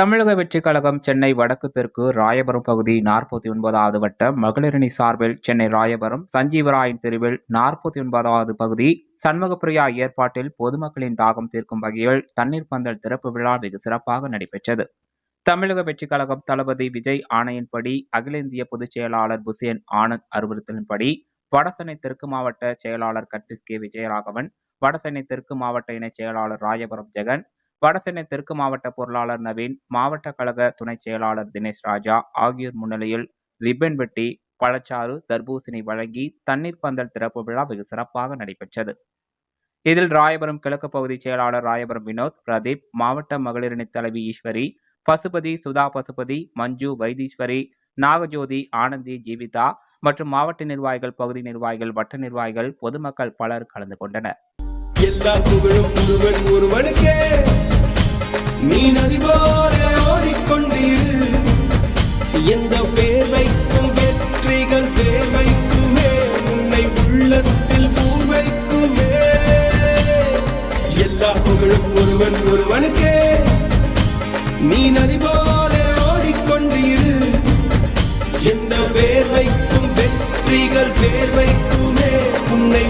தமிழக வெற்றிக் கழகம் சென்னை வடக்கு தெற்கு ராயபுரம் பகுதி நாற்பத்தி ஒன்பதாவது வட்ட மகளிரணி சார்பில் சென்னை ராயபுரம் சஞ்சீவராயன் தெருவில் நாற்பத்தி ஒன்பதாவது பகுதி சண்முகப்பிரியா ஏற்பாட்டில் பொதுமக்களின் தாகம் தீர்க்கும் வகையில் தண்ணீர் பந்தல் திறப்பு விழா வெகு சிறப்பாக நடைபெற்றது. தமிழக வெற்றிக் கழகம் தளபதி விஜய் ஆணையின்படி அகில இந்திய பொதுச் செயலாளர் புசேன் ஆனந்த் அறிவுறுத்தலின்படி வடசென்னை தெற்கு மாவட்ட செயலாளர் கட்பிஸ் கே. விஜயராகவன் வடசென்னை தெற்கு மாவட்ட இணைச் செயலாளர் ராயபுரம் ஜெகன் வடசென்னை தெற்கு மாவட்ட பொருளாளர் நவீன் மாவட்ட கழக துணைச் செயலாளர் தினேஷ் ராஜா ஆகியோர் முன்னிலையில் ரிப்பன் வெட்டி பழச்சாறு தர்பூசணி வழங்கி தண்ணீர் பந்தல் திறப்பு விழா வெகு சிறப்பாக நடைபெற்றது. இதில் ராயபுரம் கிழக்கு பகுதி செயலாளர் ராயபுரம் வினோத் பிரதீப் மாவட்ட மகளிரணி தலைவி ஈஸ்வரி பசுபதி சுதா பசுபதி மஞ்சு வைத்தீஸ்வரி நாகஜோதி ஆனந்தி ஜீவிதா மற்றும் மாவட்ட நிர்வாகிகள் பகுதி நிர்வாகிகள் வட்ட நிர்வாகிகள் பொதுமக்கள் பலர் கலந்து கொண்டனர். விழும் ஒருவன் ஒருவனுக்கே. நீ நதி போல ஓடிக்கொண்டு இரு. எந்த பேர் வைக்கும் வெற்றிகள் பேர் வைக்குமே உன்னை